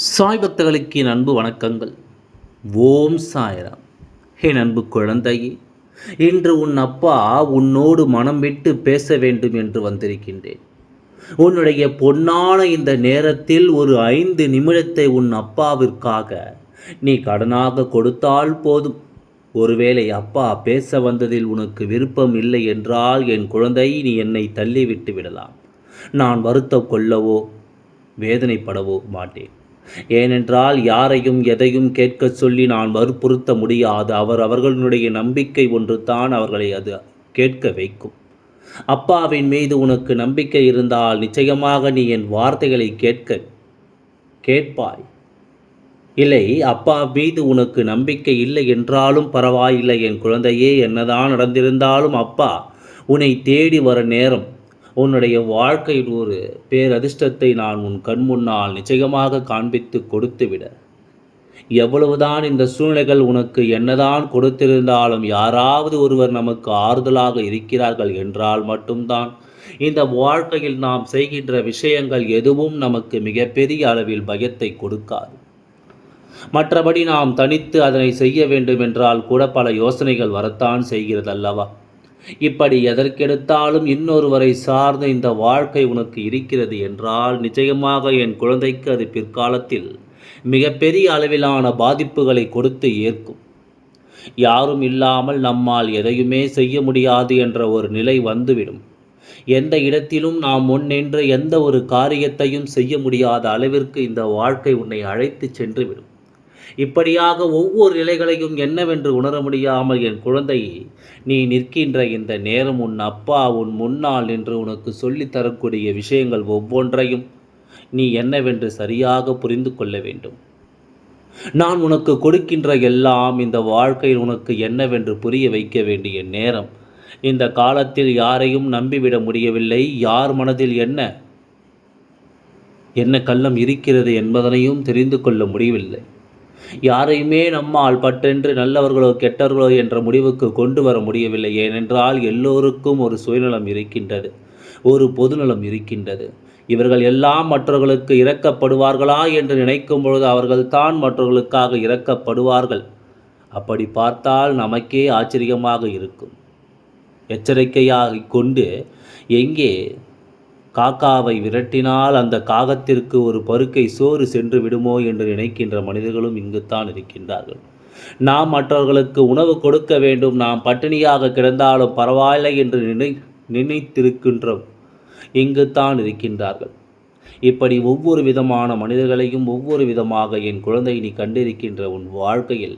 சாய் பக்தர்களுக்கு என் அன்பு வணக்கங்கள். ஓம் சாய்ராம். என் அன்பு குழந்தையே இன்று உன் அப்பா உன்னோடு மனம் விட்டு பேச வேண்டும் என்று வந்திருக்கின்றேன். உன்னுடைய பொன்னான இந்த நேரத்தில் ஒரு ஐந்து நிமிடத்தை உன் அப்பாவிற்காக நீ கடனாக கொடுத்தால் போதும். ஒருவேளை அப்பா பேச வந்ததில் உனக்கு விருப்பம் இல்லை என்றால் என் குழந்தை நீ என்னை தள்ளிவிட்டு விடலாம். நான் வருத்தம் கொள்ளவோ வேதனைப்படவோ மாட்டேன். ஏனென்றால் யாரையும் எதையும் கேட்க சொல்லி நான் வற்புறுத்த முடியாது. அவர் அவர்களுடைய நம்பிக்கை ஒன்று தான் அவர்களை அது கேட்க வைக்கும். அப்பாவின் மீது உனக்கு நம்பிக்கை இருந்தால் நிச்சயமாக நீ என் வார்த்தைகளை கேட்க கேட்பாய். இல்லை அப்பா மீது உனக்கு நம்பிக்கை இல்லை என்றாலும் பரவாயில்லை. என் குழந்தையே என்னதான் நடந்திருந்தாலும் அப்பா உன்னை தேடி வர நேரம் உன்னுடைய வாழ்க்கையில் ஒரு பேரதிர்ஷ்டத்தை நான் உன் கண் முன்னால் நிச்சயமாக காண்பித்து கொடுத்துவிட. எவ்வளவுதான் இந்த சூழ்நிலைகள் உனக்கு என்னதான் கொடுத்திருந்தாலும் யாராவது ஒருவர் நமக்கு ஆறுதலாக இருக்கிறார்கள் என்றால் மட்டும்தான். இந்த வாழ்க்கையில் நாம் செய்கின்ற விஷயங்கள் எதுவும் நமக்கு மிகப்பெரிய அளவில் பயத்தை கொடுக்காது. மற்றபடி நாம் தனித்து அதனை செய்ய வேண்டும் என்றால் கூட பல யோசனைகள் வரத்தான் செய்கிறது அல்லவா இப்படி எதற்கெடுத்தாலும் இன்னொருவரை சார்ந்த இந்த வாழ்க்கை உனக்கு இருக்கிறது என்றால் நிச்சயமாக என் குழந்தைக்கு அது பிற்காலத்தில் மிகப்பெரிய அளவிலான பாதிப்புகளை கொடுத்து ஏற்கும். யாரும் இல்லாமல் நம்மால் எதையுமே செய்ய முடியாது என்ற ஒரு நிலை வந்துவிடும். எந்த இடத்திலும் நாம் முன்னின்று எந்த ஒரு காரியத்தையும் செய்ய முடியாத அளவிற்கு இந்த வாழ்க்கை உன்னை அழைத்து சென்றுவிடும். இப்படியாக ஒவ்வொரு நிலைகளையும் என்னவென்று உணர முடியாமல் என் குழந்தை நீ நிற்கின்ற இந்த நேரம் உன் அப்பா உன் முன்னால் என்று உனக்கு சொல்லித் தரக்கூடிய விஷயங்கள் ஒவ்வொன்றையும் நீ என்னவென்று சரியாக புரிந்து கொள்ள வேண்டும். நான் உனக்கு கொடுக்கின்ற எல்லாம் இந்த வாழ்க்கையில் உனக்கு என்னவென்று புரிய வைக்க வேண்டிய நேரம். இந்த காலத்தில் யாரையும் நம்பிவிட முடியவில்லை. யார் மனதில் என்ன என்ன கள்ளம் இருக்கிறது என்பதனையும் தெரிந்து கொள்ள முடியவில்லை. யாரையுமே நம்மால் பட்டென்று நல்லவர்களோ கெட்டவர்களோ என்ற முடிவுக்கு கொண்டு வர முடியவில்லை. ஏனென்றால் எல்லோருக்கும் ஒரு சுயநலம் இருக்கின்றது ஒரு பொதுநலம் இருக்கின்றது. இவர்கள் எல்லாம் மற்றவர்களுக்கு இறக்கப்படுவார்களா என்று நினைக்கும் பொழுது அவர்கள்தான் மற்றவர்களுக்காக இறக்கப்படுவார்கள் அப்படி பார்த்தால் நமக்கே ஆச்சரியமாக இருக்கும். எச்சரிக்கையாக கொண்டு எங்கே காக்காவை விரட்டினால் அந்த காகத்திற்கு ஒரு பருக்கை சோறு சென்று விடுமோ என்று நினைக்கின்ற மனிதர்களும் இங்குத்தான் இருக்கின்றார்கள். நாம் மற்றவர்களுக்கு உணவு கொடுக்க வேண்டும். நாம் பட்டினியாக கிடந்தாலும் பரவாயில்லை என்று நினை நினைத்திருக்கின்றோம். இங்குத்தான் இருக்கின்றார்கள். இப்படி ஒவ்வொரு விதமான மனிதர்களையும் ஒவ்வொரு விதமாக என் குழந்தை நீ கண்டிருக்கின்ற உன் வாழ்க்கையில்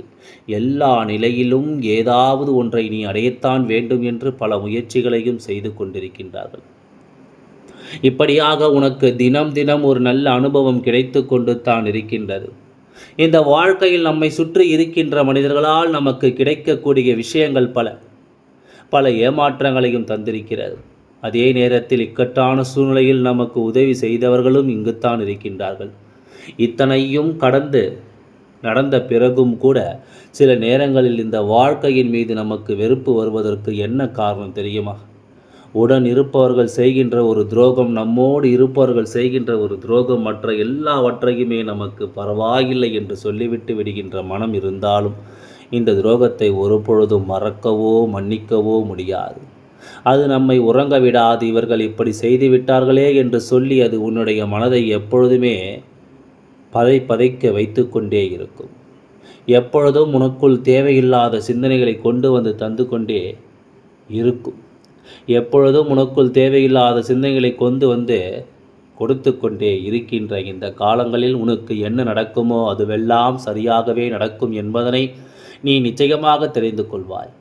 எல்லா நிலையிலும் ஏதாவது ஒன்றை நீ அடையத்தான் வேண்டும் என்று பல முயற்சிகளையும் செய்து கொண்டிருக்கின்றார்கள். இப்படியாக உனக்கு தினம் தினம் ஒரு நல்ல அனுபவம் கிடைத்து கொண்டு தான் இருக்கின்றது. இந்த வாழ்க்கையில் நம்மை சுற்றி இருக்கின்ற மனிதர்களால் நமக்கு கிடைக்கக்கூடிய விஷயங்கள் பல. பல ஏமாற்றங்களையும் தந்திருக்கிறது. அதே நேரத்தில் இக்கட்டான சூழ்நிலையில் நமக்கு உதவி செய்தவர்களும் இங்குத்தான் இருக்கின்றார்கள். இத்தனையும் கடந்து நடந்த பிறகும் கூட சில நேரங்களில் இந்த வாழ்க்கையின் மீது நமக்கு வெறுப்பு வருவதற்கு என்ன காரணம் தெரியுமா? உடன் இருப்பவர்கள் செய்கின்ற ஒரு துரோகம் நம்மோடு இருப்பவர்கள் செய்கின்ற ஒரு துரோகம் மற்ற எல்லாவற்றையுமே நமக்கு பரவாயில்லை என்று சொல்லிவிட்டு விடுகின்ற மனம் இருந்தாலும் இந்த துரோகத்தை ஒரு பொழுதும் மறக்கவோ மன்னிக்கவோ முடியாது. அது நம்மை உறங்க விடாது இவர்கள் இப்படி செய்து விட்டார்களே என்று சொல்லி அது உன்னுடைய மனதை எப்பொழுதுமே பதை பதைக்க வைத்து கொண்டே இருக்கும். எப்பொழுதும் உனக்குள் தேவையில்லாத சிந்தனைகளை கொண்டு வந்து தந்து கொண்டே இருக்கும். எப்பொழுதும் உனக்குள் தேவையில்லாத சிந்தனைகளை கொண்டு வந்து கொடுத்து கொண்டே இருக்கின்ற இந்த காலங்களில் உனக்கு என்ன நடக்குமோ அதுவெல்லாம் சரியாகவே நடக்கும் என்பதனை நீ நிச்சயமாக தெரிந்து கொள்வாய்.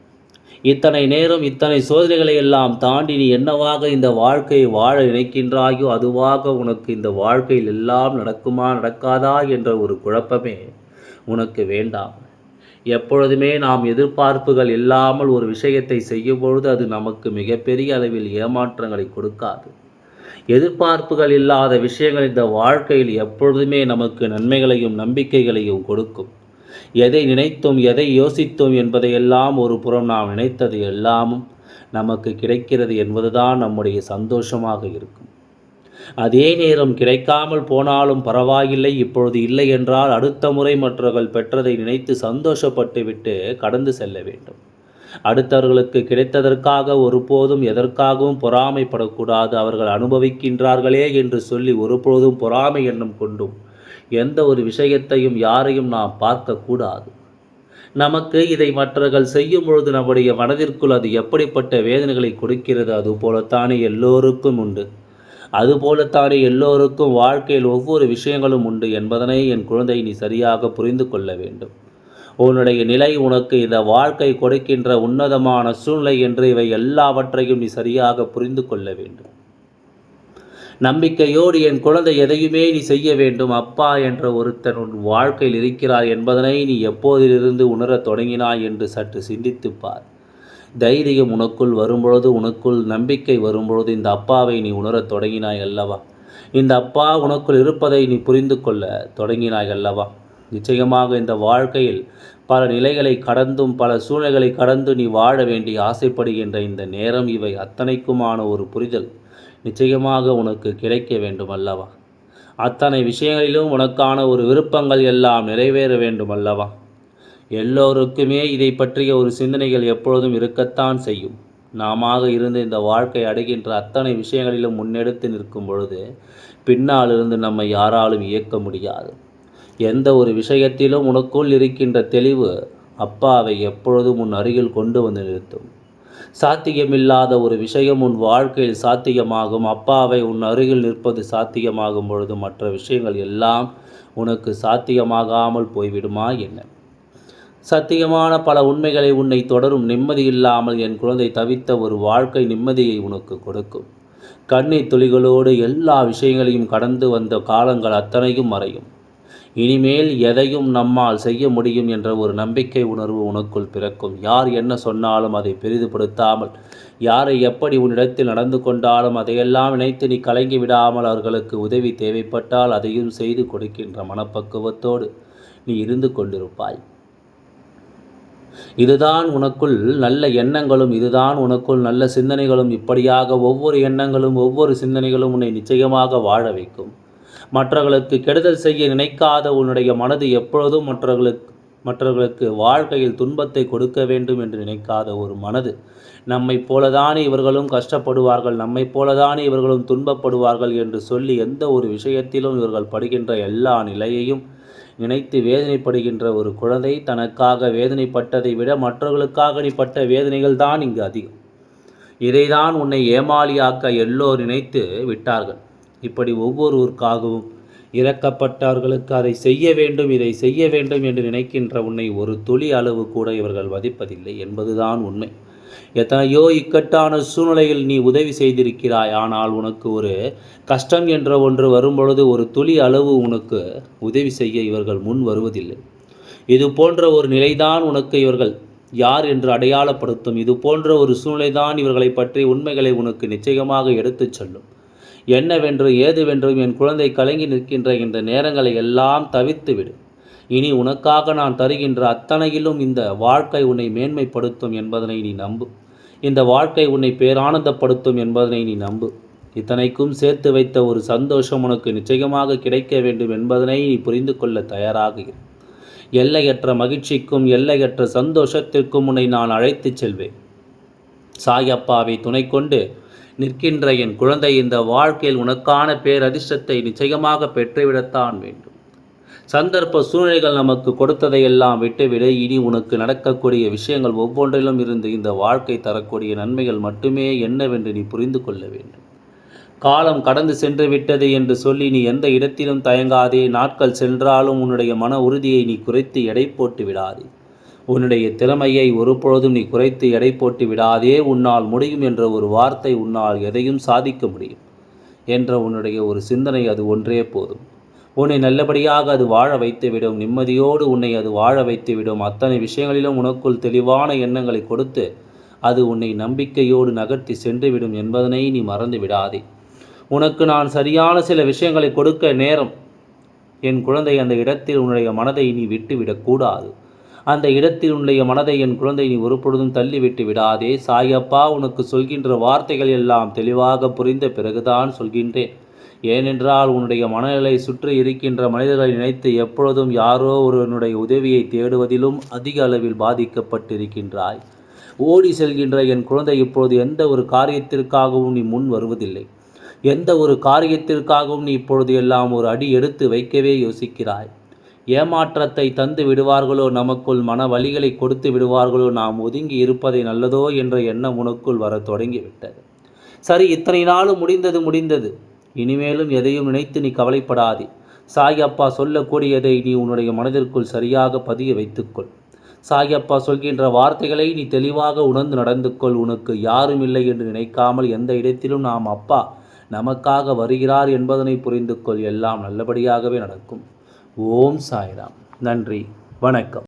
இத்தனை நேரம் இத்தனை சோதனைகளை எல்லாம் தாண்டி நீ என்னவாக இந்த வாழ்க்கையை வாழ நினைக்கின்றாயோ அதுவாக உனக்கு இந்த வாழ்க்கையில் எல்லாம் நடக்குமா நடக்காதா என்ற ஒரு குழப்பமே உனக்கு வேண்டாம். எப்பொழுதுமே நாம் எதிர்பார்ப்புகள் இல்லாமல் ஒரு விஷயத்தை செய்யும் பொழுது அது நமக்கு மிகப்பெரிய அளவில் ஏமாற்றங்களை கொடுக்காது. எதிர்பார்ப்புகள் இல்லாத விஷயங்கள் இந்த வாழ்க்கையில் எப்பொழுதுமே நமக்கு நன்மைகளையும் நம்பிக்கைகளையும் கொடுக்கும். எதை நினைத்தோம் எதை யோசித்தோம் என்பதையெல்லாம் ஒரு புறம் நாம் நினைத்தது எல்லாமும் நமக்கு கிடைக்கிறது என்பதுதான் நம்முடைய சந்தோஷமாக இருக்கும். அதே நேரம் கிடைக்காமல் போனாலும் பரவாயில்லை இப்பொழுது இல்லை என்றால் அடுத்த முறை மற்றவர்கள் பெற்றதை நினைத்து சந்தோஷப்பட்டு விட்டு கடந்து செல்ல வேண்டும். அடுத்தவர்களுக்கு கிடைத்ததற்காக ஒருபோதும் எதற்காகவும் பொறாமைப்படக்கூடாது. அவர்கள் அனுபவிக்கின்றார்களே என்று சொல்லி ஒருபோதும் பொறாமை எண்ணம் கொண்டும் எந்த ஒரு விஷயத்தையும் யாரையும் நாம் பார்க்கக்கூடாது. நமக்கு இதை மற்றவர்கள் செய்யும் பொழுது நம்முடைய மனதிற்குள் அது எப்படிப்பட்ட வேதனைகளை கொடுக்கிறது? அதுபோலத்தானே எல்லோருக்கும் உண்டு. அதுபோலத்தானே எல்லோருக்கும் வாழ்க்கையில் ஒவ்வொரு விஷயங்களும் உண்டு என்பதனை என் குழந்தை நீ சரியாக புரிந்து கொள்ள வேண்டும். உன்னுடைய நிலை உனக்கு இந்த வாழ்க்கை கொடுக்கின்ற உன்னதமான சூழ்நிலை என்று இவை எல்லாவற்றையும் நீ சரியாக புரிந்து கொள்ள வேண்டும். நம்பிக்கையோடு என் குழந்தை எதையுமே நீ செய்ய வேண்டும். அப்பா என்ற ஒருத்தன் உன் வாழ்க்கையில் இருக்கிறார் என்பதனை நீ எப்போதிலிருந்து உணரத் தொடங்கினாய் என்று சற்று சிந்தித்துப் பார். தைரியம் உனக்குள் வரும்பொழுது உனக்குள் நம்பிக்கை வரும்பொழுது இந்த அப்பாவை நீ உணரத் தொடங்கினாய் அல்லவா? இந்த அப்பா உனக்குள் இருப்பதை நீ புரிந்து கொள்ள தொடங்கினாய் அல்லவா? நிச்சயமாக இந்த வாழ்க்கையில் பல நிலைகளை கடந்தும் பல சூழ்நிலைகளை கடந்து நீ வாழ வேண்டி ஆசைப்படுகின்ற இந்த நேரம் இவை அத்தனைக்குமான ஒரு புரிதல். நிச்சயமாக உனக்கு கிடைக்க வேண்டும் அல்லவா? அத்தனை விஷயங்களிலும் உனக்கான ஒரு விருப்பங்கள் எல்லாம் நிறைவேற வேண்டும் அல்லவா? எல்லோருக்குமே இதை பற்றிய ஒரு சிந்தனைகள் எப்பொழுதும் இருக்கத்தான் செய்யும். நாம இருந்து இந்த வாழ்க்கை அடைகின்ற அத்தனை விஷயங்களிலும் முன்னெடுத்து நிற்கும் பொழுது பின்னாலிருந்து நம்மை யாராலும் இயக்க முடியாது. எந்த ஒரு விஷயத்திலும் உனக்குள் இருக்கின்ற தெளிவு அப்பாவை எப்பொழுதும் உன் அருகில் கொண்டு வந்து நிறுத்தும். சாத்தியமில்லாத ஒரு விஷயம் உன் வாழ்க்கையில் சாத்தியமாகும். அப்பாவை உன் அருகில் நிற்பது சாத்தியமாகும் பொழுது மற்ற விஷயங்கள் எல்லாம் உனக்கு சாத்தியமாகாமல் போய்விடுமா என்ன? சத்தியமான பல உண்மைகளை உன்னை தொடரும் நிம்மதி இல்லாமல் என் குழந்தை தவித்த ஒரு வாழ்க்கை நிம்மதியை உனக்கு கொடுக்கும். கண்ணீர் துளிகளோடு எல்லா விஷயங்களையும் கடந்து வந்த காலங்கள் அத்தனையும் மறையும். இனிமேல் எதையும் நம்மால் செய்ய முடியும் என்ற ஒரு நம்பிக்கை உணர்வு உனக்குள் பிறக்கும். யார் என்ன சொன்னாலும் அதை பெரிதுபடுத்தாமல் யாரை எப்படி உன்னிடத்தில் நடந்து கொண்டாலும் அதையெல்லாம் நினைத்து நீ கலங்கி விடாமல் அவர்களுக்கு உதவி தேவைப்பட்டால் அதையும் செய்து கொடுக்கின்ற மனப்பக்குவத்தோடு நீ இருந்து கொண்டிருப்பாய். இதுதான் உனக்குள் நல்ல எண்ணங்களும் இதுதான் உனக்குள் நல்ல சிந்தனைகளும். இப்படியாக ஒவ்வொரு எண்ணங்களும் ஒவ்வொரு சிந்தனைகளும் உன்னை நிச்சயமாக வாழ வைக்கும். மற்றவர்களுக்கு கெடுதல் செய்ய நினைக்காத உன்னுடைய மனது எப்பொழுதும் மற்றவர்களுக்கு மற்றவர்களுக்கு வாழ்க்கையில் துன்பத்தை கொடுக்க வேண்டும் என்று நினைக்காத ஒரு மனது. நம்மை போலதானே இவர்களும் கஷ்டப்படுவார்கள் நம்மை போலதானே இவர்களும் துன்பப்படுவார்கள் என்று சொல்லி எந்த ஒரு விஷயத்திலும் இவர்கள் படுகின்ற எல்லா நிலையையும் நினைத்து வேதனைப்படுகின்ற ஒரு குழந்தை தனக்காக வேதனைப்பட்டதை விட மற்றவர்களுக்காக நீ பட்ட வேதனைகள் தான் இங்கு அதிகம். இதைதான் உன்னை ஏமாளியாக்க எல்லோர் நினைத்து விட்டார்கள். இப்படி ஒவ்வொருவருக்காகவும் இறக்கப்பட்டவர்களுக்கு அதை செய்ய வேண்டும் இதை செய்ய வேண்டும் என்று நினைக்கின்ற உன்னை ஒரு துளி அளவு கூட இவர்கள் வதிப்பதில்லை என்பதுதான் உண்மை. எத்தனையோ இக்கட்டான சூழ்நிலையில் நீ உதவி செய்திருக்கிறாய். ஆனால் உனக்கு ஒரு கஷ்டம் என்ற ஒன்று வரும்பொழுது ஒரு துளி அளவு உனக்கு உதவி செய்ய இவர்கள் முன் வருவதில்லை. இது போன்ற ஒரு நிலைதான் உனக்கு இவர்கள் யார் என்று அடையாளப்படுத்தும். இது போன்ற ஒரு சூழ்நிலைதான் இவர்களை பற்றி உண்மைகளை உனக்கு நிச்சயமாக எடுத்துச் சொல்லும். என்னவென்று ஏதுவென்றும் என் குழந்தை கலங்கி நிற்கின்ற இந்த நேரங்களை எல்லாம் தவிர்த்துவிடு. இனி உனக்காக நான் தருகின்ற அத்தனையிலும் இந்த வாழ்க்கை உன்னை மேன்மைப்படுத்தும் என்பதனை நீ நம்பு. இந்த வாழ்க்கை உன்னை பேரானந்தப்படுத்தும் என்பதனை நீ நம்பு. இத்தனைக்கும் சேர்த்து வைத்த ஒரு சந்தோஷம் உனக்கு நிச்சயமாக கிடைக்க வேண்டும் என்பதனை நீ புரிந்து கொள்ள தயாராக எல்லையற்ற மகிழ்ச்சிக்கும் எல்லையற்ற சந்தோஷத்திற்கும் உன்னை நான் அழைத்துச் செல்வேன். சாயப்பாவை துணை கொண்டு நிற்கின்ற என் குழந்தை இந்த வாழ்க்கையில் உனக்கான பேரதிர்ஷ்டத்தை நிச்சயமாக பெற்றுவிடத்தான் வேண்டும். சந்தர்ப்ப சூழ்நிலைகள் நமக்கு கொடுத்ததையெல்லாம் விட்டுவிட. இனி உனக்கு நடக்கக்கூடிய விஷயங்கள் ஒவ்வொன்றிலும் இருந்து இந்த வாழ்க்கை தரக்கூடிய நன்மைகள் மட்டுமே என்னவென்று நீ புரிந்து கொள்ள வேண்டும். காலம் கடந்து சென்று விட்டது என்று சொல்லி நீ எந்த இடத்திலும் தயங்காதே. நாட்கள் சென்றாலும் உன்னுடைய மன உறுதியை நீ குறைத்து எடை போட்டு விடாதே. உன்னுடைய திறமையை ஒருபொழுதும் நீ குறைத்து எடை போட்டு விடாதே. உன்னால் முடியும் என்ற ஒரு வார்த்தை உன்னால் எதையும் சாதிக்க முடியும். என்ற உன்னுடைய ஒரு சிந்தனை அது ஒன்றே போதும். உன்னை நல்லபடியாக அது வாழ வைத்துவிடும். நிம்மதியோடு உன்னை அது வாழ வைத்துவிடும். அத்தனை விஷயங்களிலும் உனக்குள் தெளிவான எண்ணங்களை கொடுத்து அது உன்னை நம்பிக்கையோடு நகர்த்தி சென்றுவிடும் என்பதனை நீ மறந்து விடாதே. உனக்கு நான் சரியான சில விஷயங்களை கொடுக்க நேரம் என் குழந்தை அந்த இடத்தில் உன்னுடைய மனதை நீ விட்டுவிடக்கூடாது அந்த இடத்தில் உன்னுடைய மனதை என் குழந்தை நீ ஒருபொழுதும் தள்ளிவிட்டு விடாதே. சாயப்பா உனக்கு சொல்கின்ற வார்த்தைகள் எல்லாம் தெளிவாக புரிந்த பிறகுதான் சொல்கின்றேன். ஏனென்றால் உன்னுடைய மனநிலை சுற்றி இருக்கின்ற மனிதர்களை நினைத்து எப்பொழுதும் யாரோ ஒருவனுடைய உதவியை தேடுவதிலும் அதிக அளவில் பாதிக்கப்பட்டிருக்கின்றாய். ஓடி செல்கின்ற என் குழந்தை இப்பொழுது எந்த ஒரு காரியத்திற்காகவும் நீ முன் வருவதில்லை. எந்த ஒரு காரியத்திற்காகவும் நீ இப்பொழுது எல்லாம் ஒரு அடி எடுத்து வைக்கவே யோசிக்கிறாய். ஏமாற்றத்தை தந்து விடுவார்களோ? நமக்குள் மன வழிகளை கொடுத்து விடுவார்களோ? நாம் ஒதுங்கி இருப்பதை நல்லதோ? என்ற எண்ணம் உனக்குள் வர தொடங்கிவிட்டது. சரி இத்தனை நாளும் முடிந்தது முடிந்தது. இனிமேலும் எதையும் நினைத்து நீ கவலைப்படாதே. அப்பா சொல்லக்கூடியதை நீ உன்னுடைய மனதிற்குள் சரியாக பதிய வைத்துக்கொள். சாயப்பா சொல்கின்ற வார்த்தைகளை நீ தெளிவாக உணர்ந்து நடந்து கொள் உனக்கு யாரும் இல்லை என்று நினைக்காமல் எந்த இடத்திலும் நாம் அப்பா நமக்காக வருகிறார் என்பதனை புரிந்து கொள் எல்லாம் நல்லபடியாகவே நடக்கும். ஓம் சாய்ராம். நன்றி. வணக்கம்.